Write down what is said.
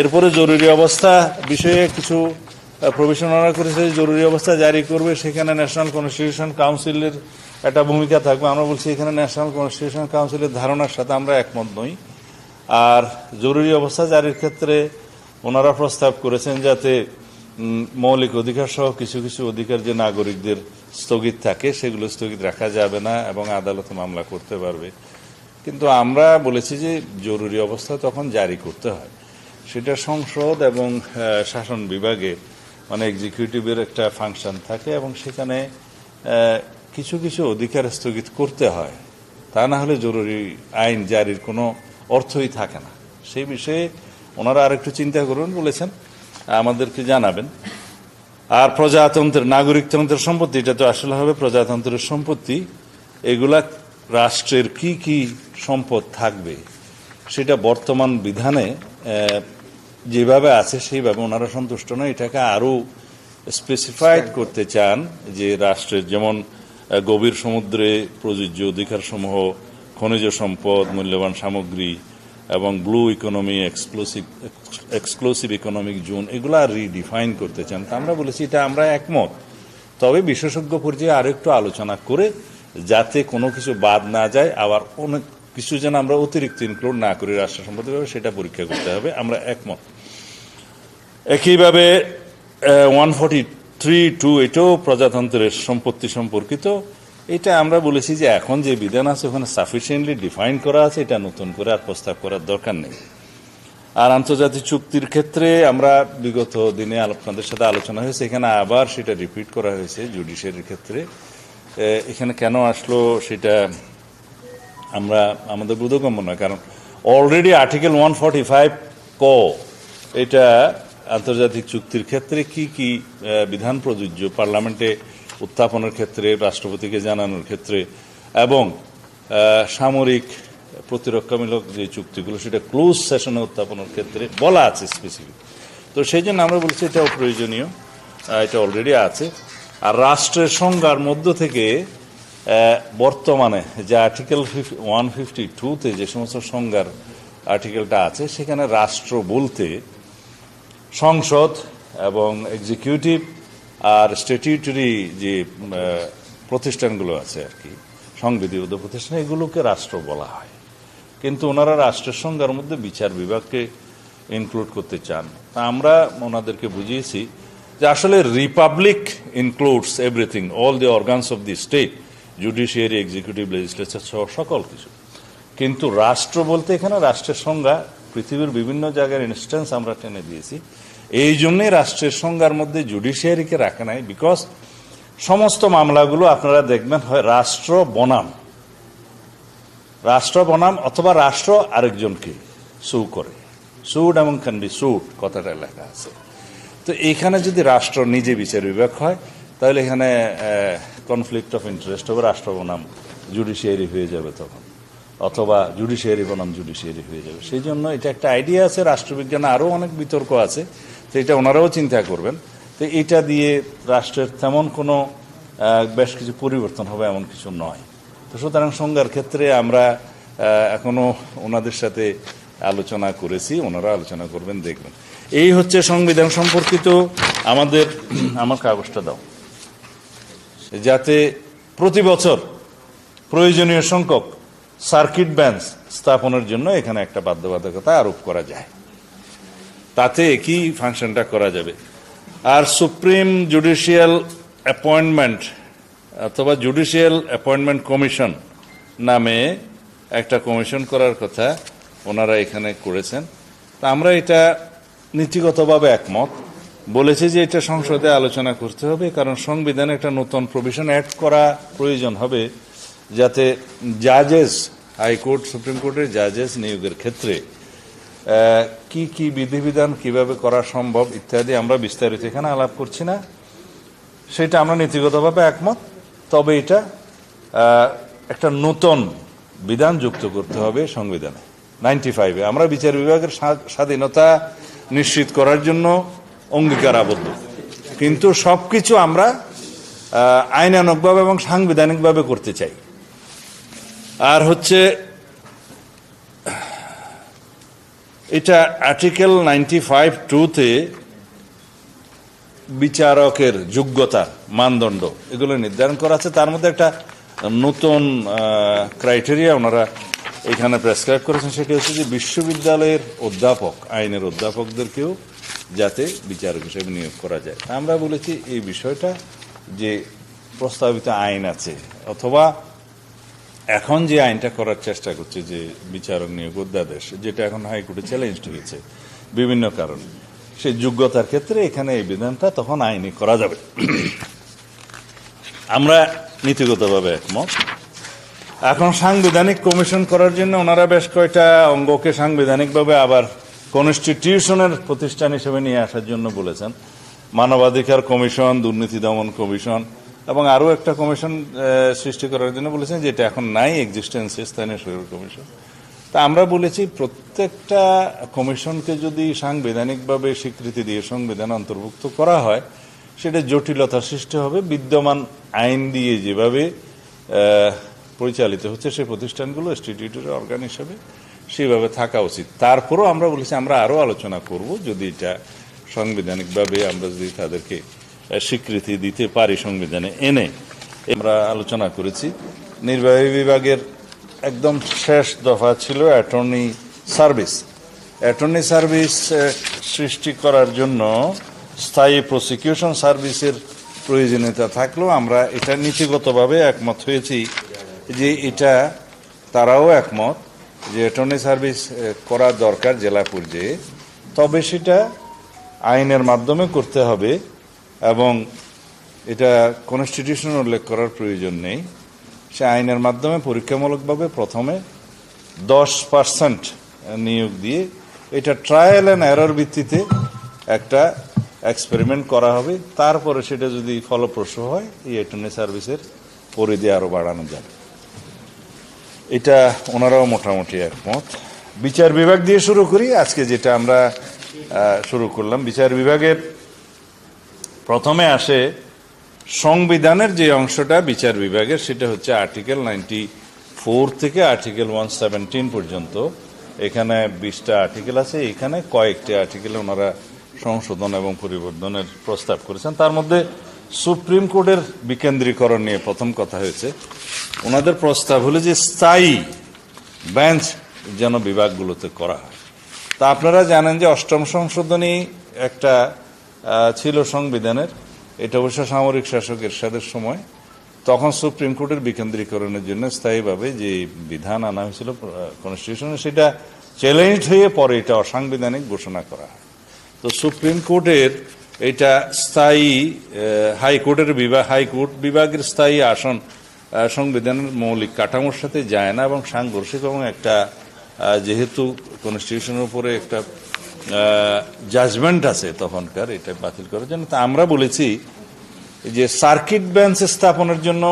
এরপরে জরুরি অবস্থা বিষয়ে কিছু প্রভিশন ওনারা করেছে, জরুরি অবস্থা জারি করবে, সেখানে ন্যাশনাল কনস্টিটিউশন কাউন্সিলের একটা ভূমিকা থাকবে। আমরা বলছি এখানে ন্যাশনাল কনস্টিটিউশন কাউন্সিলের ধারণার সাথে আমরা একমত নই। আর জরুরি অবস্থা জারির ক্ষেত্রে ওনারা প্রস্তাব করেছেন যাতে মৌলিক অধিকার সহ কিছু কিছু অধিকার যে নাগরিকদের স্থগিত থাকে, সেগুলো স্থগিত রাখা যাবে না এবং আদালতে মামলা করতে পারবে। কিন্তু আমরা বলেছি যে জরুরি অবস্থা তখন জারি করতে হয়। সেটা সংসদ এবং শাসন বিভাগে মানে এক্সিকিউটিভের একটা ফাংশন থাকে এবং সেখানে কিছু কিছু অধিকার স্থগিত করতে হয়। তা না হলে জরুরি আইন জারির কোনো অর্থই থাকে না। সেই বিষয়ে ওনারা আরেকটু চিন্তা করুন বলেছেন, আমাদেরকে জানাবেন। আর প্রজাতন্ত্রের, নাগরিকতন্ত্রের সম্পত্তি, এটা তো আসলে হবে প্রজাতন্ত্রের সম্পত্তি। এগুলা রাষ্ট্রের কি কি সম্পদ থাকবে, সেটা বর্তমান বিধানে যেভাবে আছে সেইভাবে ওনারা সন্তুষ্ট নয়। এটাকে আরও স্পেসিফাইড করতে চান যে রাষ্ট্রের যেমন গভীর সমুদ্রে প্রযোজ্য অধিকার সমূহ খনিজ সম্পদ মূল্যবান সামগ্রী এবং blue economy exclusive exclusive economic zone এগুলা রিডিফাইন করতে চান। তা আমরা বলেছি এটা আমরা একমত। তবে বিশেষজ্ঞ পর্যায়ে আরও একটু আলোচনা করে যাতে কোনো কিছু বাদ না যায় আবার অনেক কিছু যেন আমরা অতিরিক্ত ইনক্লুড না করি রাষ্ট্র সম্পত্তি সেটা পরীক্ষা করতে হবে। আমরা একমত। একইভাবে ওয়ান ফর্টি থ্রি টু এটাও প্রজাতন্ত্রের সম্পত্তি সম্পর্কিত। এটা আমরা বলেছি যে এখন যে বিধান আছে, ওখানে সাফিসিয়েন্টলি ডিফাইন করা আছে, এটা নতুন করে আর প্রস্তাব করার দরকার নেই। আর আন্তর্জাতিক চুক্তির ক্ষেত্রে আমরা বিগত দিনে আপনাদের সাথে আলোচনা হয়েছে, এখানে আবার সেটা রিপিট করা হয়েছে জুডিশিয়ারির ক্ষেত্রে। এখানে কেন আসলো সেটা আমরা, আমাদের বোধগম্য নয়, কারণ already article one forty five ক, এটা আন্তর্জাতিক চুক্তির ক্ষেত্রে কি কি বিধান প্রযোজ্য? পার্লামেন্টে উত্থাপনের ক্ষেত্রে, রাষ্ট্রপতিকে জানানোর ক্ষেত্রে এবং সামরিক প্রতিরক্ষামূলক যে চুক্তিগুলো, সেটা ক্লোজ সেশনে উত্থাপনের ক্ষেত্রে বলা আছে স্পেসিফিক তো সেই জন্য আমরা বলছি এটাও প্রয়োজনীয় এটা অলরেডি আছে। আর রাষ্ট্রের সংজ্ঞার মধ্য থেকে বর্তমানে যে আর্টিকেল ওয়ান ফিফটি টুতে যে সমস্ত সংজ্ঞার আর্টিকেলটা আছে, সেখানে রাষ্ট্র বলতে সংসদ এবং এক্সিকিউটিভ আর স্ট্যাটিউটরি যে প্রতিষ্ঠানগুলো আছে আর কি, সংবিধিবদ্ধ প্রতিষ্ঠান, এগুলোকে রাষ্ট্র বলা হয়। কিন্তু ওনারা রাষ্ট্রের সংজ্ঞার মধ্যে বিচার বিভাগকে ইনক্লুড করতে চান। তা আমরা ওনাদেরকে বুঝিয়েছি যে আসলে republic includes everything all the organs of the state judiciary executive legislature সহ সকল কিছু। কিন্তু রাষ্ট্র বলতে এখানে রাষ্ট্রের সংজ্ঞা পৃথিবীর বিভিন্ন জায়গার ইনস্ট্যান্স আমরা টেনে দিয়েছি। এই জন্যই রাষ্ট্রের সংজ্ঞার মধ্যে জুডিশিয়ারিকে রাখা নাই বিকজ সমস্ত মামলাগুলো আপনারা দেখবেন হয় রাষ্ট্র বনাম। রাষ্ট্র বনাম অথবা রাষ্ট্র আরেকজনকে সু করে। সুড এবং ক্যান বি সুড কথাটা লেখা আছে। তো এখানে যদি রাষ্ট্র নিজে বিচার বিভাগ হয়, তাহলে এখানে কনফ্লিক্ট অফ ইন্টারেস্ট হবে, রাষ্ট্র বনাম জুডিশিয়ারি হয়ে যাবে তখন। অথবা জুডিশিয়ারি বনাম জুডিশিয়ারি হয়ে যাবে। সেই জন্য এটা একটা আইডিয়া আছে, রাষ্ট্রবিজ্ঞানে আরও অনেক বিতর্ক আছে, তো এটা ওনারাও চিন্তা করবেন। তো এটা দিয়ে রাষ্ট্রের তেমন কোনো বেশ কিছু পরিবর্তন হবে এমন কিছু নয়। তো সুতরাং সংজ্ঞার ক্ষেত্রে আমরা এখনও ওনাদের সাথে আলোচনা করেছি, ওনারা আলোচনা করবেন, দেখবেন। এই হচ্ছে সংবিধান সম্পর্কিত, আমাদের, আমার কাগজটা দাও। যাতে প্রতি বছর প্রয়োজনীয় সংখ্যক সার্কিট বেঞ্চ স্থাপনের জন্য এখানে একটা বাধ্যবাধকতা আরোপ করা যায়। তাতে কি ফাংশনটা করা যাবে? আর সুপ্রিম জুডিশিয়াল অ্যাপয়েন্টমেন্ট অথবা জুডিশিয়াল অ্যাপয়েন্টমেন্ট কমিশন নামে একটা কমিশন করার কথা ওনারা এখানে করেছেন। তা আমরা এটা নীতিগতভাবে একমত। বলেছে যে এটা সংসদে আলোচনা করতে হবে, কারণ সংবিধানে একটা নতুন প্রভিশন অ্যাড করা প্রয়োজন হবে। যাতে জাজেস হাইকোর্ট সুপ্রিম কোর্টের জাজেস নিয়োগের ক্ষেত্রে কি কি বিধিবিধান কীভাবে করা সম্ভব ইত্যাদি আমরা বিস্তারিত এখানে আলাপ করছি না। সেটা আমরা নীতিগতভাবে একমত। তবে এটা একটা নতুন বিধান যুক্ত করতে হবে সংবিধানে, নাইনটি ফাইভে। আমরা বিচার বিভাগের স্বা- স্বাধীনতা নিশ্চিত করার জন্য অঙ্গীকার আবদ্ধ কিন্তু সব কিছু আমরা আইনানকভাবে এবং সাংবিধানিকভাবে করতে চাই। আর হচ্ছে, এটা আর্টিকেল নাইনটি ফাইভ টুতে বিচারকের যোগ্যতা, মানদণ্ড, এগুলো নির্ধারণ করা আছে। তার মধ্যে একটা নতুন ক্রাইটেরিয়া ওনারা এখানে প্রেসক্রাইব করেছেন, সেটি হচ্ছে যে বিশ্ববিদ্যালয়ের অধ্যাপক, আইনের অধ্যাপকদেরকেও যাতে বিচারক হিসেবে নিয়োগ করা যায়। আমরা বলেছি এই বিষয়টা যে প্রস্তাবিত আইন আছে, অথবা এখন যে আইনটা করার চেষ্টা করছে, যে বিচারক নিয়োগ অধ্যাদেশ, যেটা এখন হাইকোর্টে চ্যালেঞ্জ হয়েছে বিভিন্ন কারণে, সেই যোগ্যতার ক্ষেত্রে এখানে এই বিধানটা তখন আইনি করা যাবে। আমরা নীতিগতভাবে একমত। এখন সাংবিধানিক কমিশন করার জন্য ওনারা বেশ কয়টা অঙ্গকে সাংবিধানিকভাবে আবার কনস্টিটিউশনের প্রতিষ্ঠান হিসেবে নিয়ে আসার জন্য বলেছেন। মানবাধিকার কমিশন, দুর্নীতি দমন কমিশন এবং আরও একটা কমিশন সৃষ্টি করার জন্য বলেছেন যেটা এখন নাই এক্সিস্টেন্সে, স্থানীয় সরকার কমিশন। তা আমরা বলেছি প্রত্যেকটা কমিশনকে যদি সাংবিধানিকভাবে স্বীকৃতি দিয়ে সংবিধান অন্তর্ভুক্ত করা হয়, সেটা জটিলতা সৃষ্টি হবে। বিদ্যমান আইন দিয়ে যেভাবে পরিচালিত হচ্ছে সেই প্রতিষ্ঠানগুলো স্টিটিউটের অর্গান হিসেবে, সেভাবে থাকা উচিত। তারপরও আমরা বলেছি আমরা আরও আলোচনা করব যদি এটা সাংবিধানিকভাবে আমরা যদি তাদেরকে স্বীকৃতি দিতে পারি সংবিধানে। এনে আমরা আলোচনা করেছি। নির্বাহী বিভাগের একদম শেষ দফা ছিল অ্যাটর্নি সার্ভিস। অ্যাটর্নি সার্ভিস সৃষ্টি করার জন্য স্থায়ী প্রসিকিউশন সার্ভিসের প্রয়োজনীয়তা থাকলেও আমরা এটা নীতিগতভাবে একমত হয়েছি যে এটা তারাও একমত যে অ্যাটর্নি সার্ভিস করা দরকার জেলা পর্যায়ে। তবে সেটা আইনের মাধ্যমে করতে হবে। এবং এটা কনস্টিটিউশন উল্লেখ করার প্রয়োজন নেই। সে আইনের মাধ্যমে পরীক্ষামূলকভাবে প্রথমে দশ পার্সেন্ট নিয়োগ দিয়ে এটা ট্রায়াল অ্যান্ড এরর ভিত্তিতে একটা এক্সপেরিমেন্ট করা হবে। তারপরে সেটা যদি ফলপ্রসূ হয়, এই অ্যাটর্নি সার্ভিসের পরিধি আরও বাড়ানো যাবে। এটা ওনারাও মোটামুটি একমত। বিচার বিভাগ দিয়ে শুরু করি। আজকে যেটা আমরা শুরু করলাম, বিচার বিভাগের প্রথমে আসে সংবিধানের যে অংশটা বিচার বিভাগের, সেটা হচ্ছে আর্টিকেল নাইনটি ফোর থেকে আর্টিকেল ওয়ান সেভেন্টিন পর্যন্ত। এখানে বিশটা আর্টিকেল আছে, এখানে কয়েকটি আর্টিকেল ওনারা সংশোধন এবং পরিবর্তনের প্রস্তাব করেছেন। তার মধ্যে সুপ্রিম কোর্টের বিকেন্দ্রীকরণ নিয়ে প্রথম কথা হয়েছে। ওনাদের প্রস্তাব হলো যে স্থায়ী বেঞ্চ যেন বিভাগগুলোতে করা হয়। তা আপনারা জানেন যে অষ্টম সংশোধনী একটা ছিল সংবিধানের, এটা অবশ্য সামরিক শাসক এরশাদের সময়, তখন সুপ্রিম কোর্টের বিকেন্দ্রীকরণের জন্য স্থায়ীভাবে যে বিধান আনা হয়েছিল কনস্টিটিউশনে সেটা চ্যালেঞ্জ হয়ে পরে এটা অসাংবিধানিক ঘোষণা করা হয়। তো সুপ্রিম কোর্টের এটা স্থায়ী হাইকোর্টের বিভাগ হাইকোর্ট বিভাগের স্থায়ী আসন সংবিধানের মৌলিক কাঠামোর সাথে যায় না এবং সাংঘর্ষিক এবং একটা যেহেতু কনস্টিটিউশনের উপরে একটা জাজমেন্ট আছে তখনকার, এটা বাতিল করার জন্য। তা আমরা বলেছি যে সার্কিট বেঞ্চ স্থাপনের জন্য